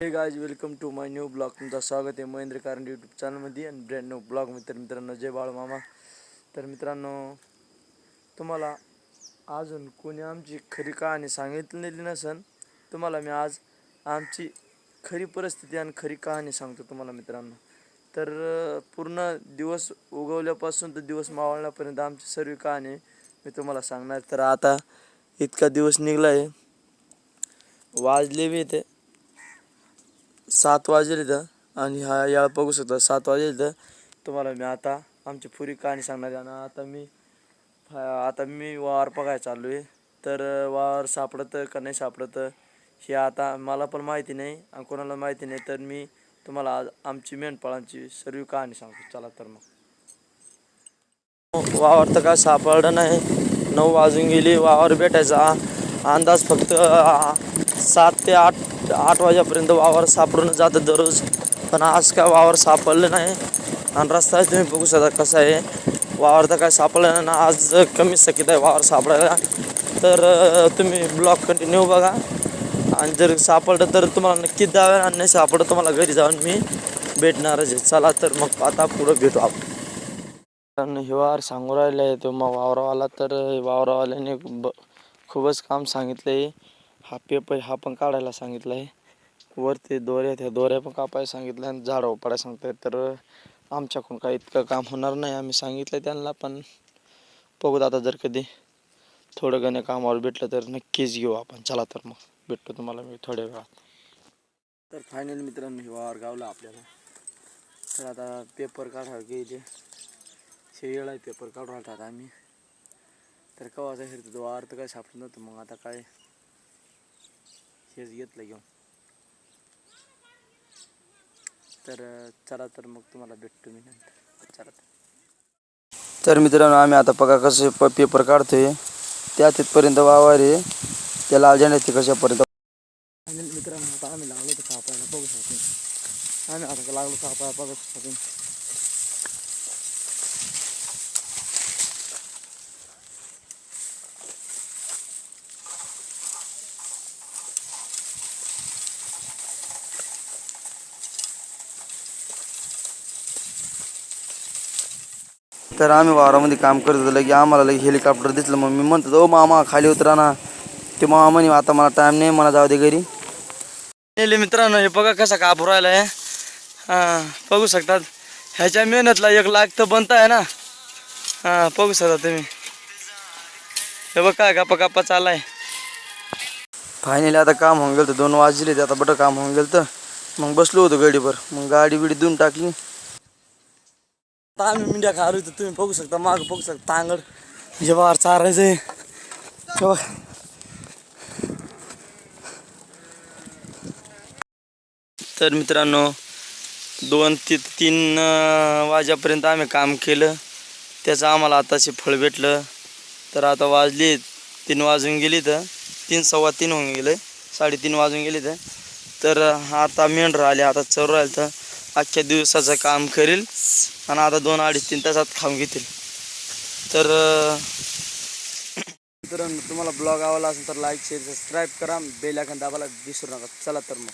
हे guys welcome to my new blog तुमचं स्वागत आहे महेंद्र कारंडे यूट्यूब चॅनलमध्ये आणि ब्रँड न्यू ब्लॉग मित्र मित्रांनो जय बाळ मामा. तर मित्रांनो तुम्हाला अजून कोणी आमची खरी कहाणी सांगितलेली नसन तुम्हाला मी आज आमची खरी परिस्थिती आणि खरी कहाणी सांगतो तुम्हाला मित्रांनो. तर पूर्ण दिवस उगवल्यापासून तर दिवस मावळण्यापर्यंत आमची सर्व कहाणी मी तुम्हाला सांगणार. तर आता इतका दिवस निघला आहे वाजले बी ते सात वाजेल इथं आणि हा या बघू शकता सात वाजेल इथं. तुम्हाला मी आता आमची पुरी कहाणी सांगणार आहे. आणि आता मी आता मी वावर बघायला चाललो आहे. तर अं, वावर सापडतं का नाही सापडतं हे आता मला पण माहिती नाही आणि कोणाला माहिती नाही. तर मी तुम्हाला आज आमची मेंढपाळांची सर्व कहाणी सांगतो. चला तर मग. वावर तर काय सापडलं नाही. नऊ वाजून गेली. वावर भेटायचा अंदाज फक्त सात ते आठ आठ वाजेपर्यंत वावर सापडून जातं दररोज. पण आज काय वावर सापडलं नाही. आणि रस्ता तुम्ही बघू शकता कसा आहे. वावर तर काय सापडलं नाही. ना आज कमी सकित आहे वावर सापडायला तर तुम्ही ब्लॉग कंटिन्यू बघा. आणि जर सापडलं तर तुम्हाला नक्कीच द्यावे आणि नाही सापडलं तुम्हाला घरी जाऊन मी भेटणारच आहे. चला तर मग आता पुढं भेटू आपण. कारण हिवार सांगू राहिलं आहे तो मग वावरावाला तर वावरावाल्याने ब खूपच काम सांगितलं आहे हा पेपर हा पण काढायला सांगितलं आहे. वरती दोऱ्या त्या दोऱ्या पण कापायला सांगितलं आणि झाडं उपडायला सांगताय. तर आमच्याकडून काही इतकं काम होणार नाही आम्ही सांगितलं त्यांना पण बघूत आता जर कधी थोडं गणे कामावर भेटलं तर नक्कीच घेऊ आपण. चला तर मग भेटतो तुम्हाला मी थोड्या वेळात. तर फायनल मित्रांनो हे वावर गावला आपल्याला. तर आता पेपर काढावं गेले. शेळ आहे पेपर काढून राहतात आम्ही. तर कवाचा हिरतो तो वावर तर काय सापडत नव्हतं. मग आता काय हेच घेतलं घेऊन. तर चला तर मग तुम्हाला भेटतो मी नंतर. चला तर. तर मित्रांनो आम्ही आता बघा कसे प पेपर काढतोय. त्या तिथपर्यंत वावर आहे. त्याला अजून ते कशापर्यंत? मित्रांनो आता आम्ही लागलो तर कापायला बघू शकतो आम्ही आता लागलो कापायला बघू शकतो तर आम्ही वावरामध्ये काम करत होतो लगे आम्हाला लगे हेलिकॉप्टर दिसलं. मग मी म्हणतो ओ मामा खाली उतरा ना. ते मामा म्हणे आता मला टाईम नाही मला जाऊ दे घरी. नेले मित्रांनो हे बघा कसा कापूर राहिला आहे हां बघू शकतात. ह्याच्या मेहनतला एक लाख तर बनत आहे ना. हां बघू शकता तुम्ही. हे बघ काय गप्पा गप्पा चाललाय. फायनली आता काम होऊन गेलं दोन वाजले ते आता बटं काम होऊन गेलं तर मग बसलो होतो गाडीवर. मग गाडी बिडी देऊन टाकली. आता आम्ही मिंड्या खारू तर तुम्ही बघू शकता माग बघू शकता तांगड। हे बाहेर आहे हे तर मित्रांनो दोन ते तीन वाजेपर्यंत आम्ही काम केलं. त्याचं आम्हाला आताचे फळ भेटलं. तर आता वाजली तीन वाजून गेली तर तीन सव्वा तीन होऊन गेले. साडेतीन वाजून गेले तर आता मेंढर आले आता चोर राहिलं तर आजच्या दिवसाचं काम करेल आणि आता दोन अडीच तीन तासात खाऊन घेतील. तर मित्रांनो तुम्हाला ब्लॉग आवडला असेल तर लाईक शेअर सबस्क्राईब करा. बेल आयकन दाबायला विसरू नका. चला तर मग.